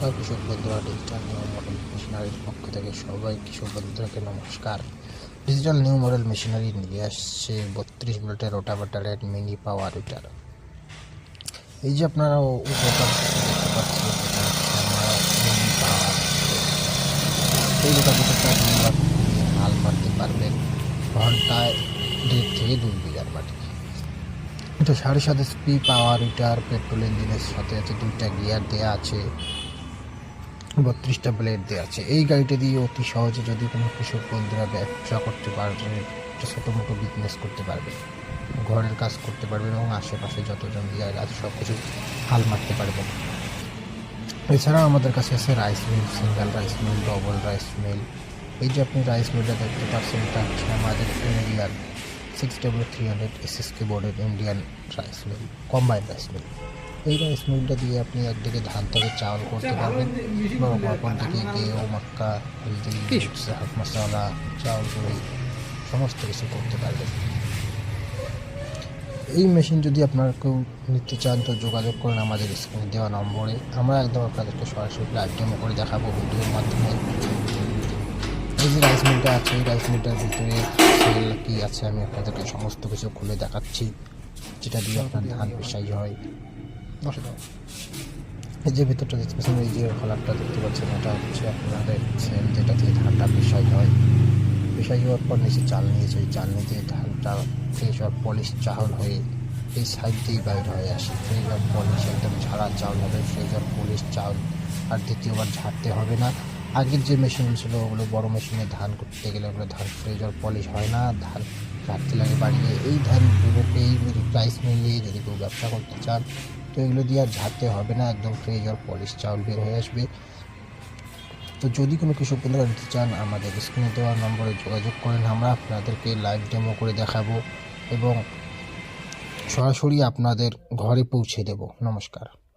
নমস্কার কৃষক বন্ধুরা ডিজিটাল নিউ মডেল মেশিনারির পক্ষ থেকে সবাই কৃষক বন্ধুরাকে নমস্কার। ডিজিটাল নিউ মডেল মেশিনারি নিয়ে আসছে বত্রিশ ভোল্টের রোটাভেটারের মিনি পাওয়ার উইটার এই যে আপনারা উপকার দেখতে পাচ্ছেন এই হাল মারতে পারবেন ঘন্টায় দেড় থেকে দুই বিঘার মাটি এটা সাড়ে সাত এসপি পাওয়ার উইটার পেট্রোল ইঞ্জিনের সাথে আছে, দুইটা গিয়ার দেওয়া আছে। বত্রিশটা ব্লেড দেওয়া আছে। এই গাড়িটা দিয়ে অতি সহজে যদি কোনো কৃষক বন্ধুরা ব্যবসা করতে একটা ছোটো মোটো বিজনেস করতে পারবেন ঘরের কাজ করতে পারবেন এবং আশেপাশে যতজন জায়গা আছে সব কিছু হাল মারতে পারবেন এছাড়াও আমাদের কাছে আছে rice mill single rice mill double rice mill এই যে আপনি রাইস মিলটা দেখতে পাচ্ছেন, এটা হচ্ছে আমাদের Indian six double three hundred SSK বোর্ডের Indian rice mill combined rice mill এই রাইস মিলটা দিয়ে আপনি একদিকে ধান থেকে চাউল করতে পারবেন এবং অপর দিকে গেও মাক্কা, হলদি হাফ মশলা, চাউল গুঁড়ি সমস্ত কিছু করতে পারবেন। এই মেশিন যদি আপনারা কেউ নিতে চান তো যোগাযোগ করেন আমাদের স্ক্রিনে দেওয়া নম্বরে, আমরা একদম আপনাদেরকে সরাসরি লাইভ ডেমো করে দেখাবো ভিডিওর মাধ্যমে। এই যে রাইস মিলটা আছে, এই রাইস মিলটার ভিতরে সেল কি আছে, আমি আপনাদেরকে সমস্ত কিছু খুলে দেখাচ্ছি, যেটা দিয়ে আপনার ধান পেশাই হয়। বসে দাও। এই যে ভিতরটা দেখতে পাচ্ছেন, এই যে কালারটা দেখতে পাচ্ছেন, এটা হচ্ছে আপনাদের সেল যেটা দিয়ে ধানটা পেশাই হয়। পেশাই হওয়ার পর নিচে চাল নিয়েছে ওই চাল নিয়ে ধানটা ফ্রেশ আর পলিশ চাউল হয়ে এই সাইড দিয়ে বাইর হয়ে আসে। ফ্রেশ আর পলিশ একদম ঝাড়া চাউল হবে ফ্রেশ আর পলিশ চাউল আর দ্বিতীয়বার ঝাড়তে হবে না। আগের যে মেশিন ছিল, ওগুলো বড় মেশিনে ধান করতে গেলে ওগুলো ধান ফ্রেশ আর পলিশ হয় না। ধান ঝাড়তে লাগে বাড়িয়ে এই ধানগুলোকে এই প্রাইস মিলিয়ে যদি কেউ ব্যবসা করতে চান এগুলো দিয়ে আর ঝাড়তে হবে না, একদম ফ্রেশ আর পলিশ চাউল বের হয়ে আসবে। তো যদি কোনো কৃষক বন্ধুরা নিতে চান, আমাদের স্ক্রিনে দেওয়া নম্বরে যোগাযোগ করেন আমরা, আপনাদেরকে লাইভ ডেমো করে দেখাবো এবং সরাসরি আপনাদের ঘরে পৌঁছে দেব। নমস্কার।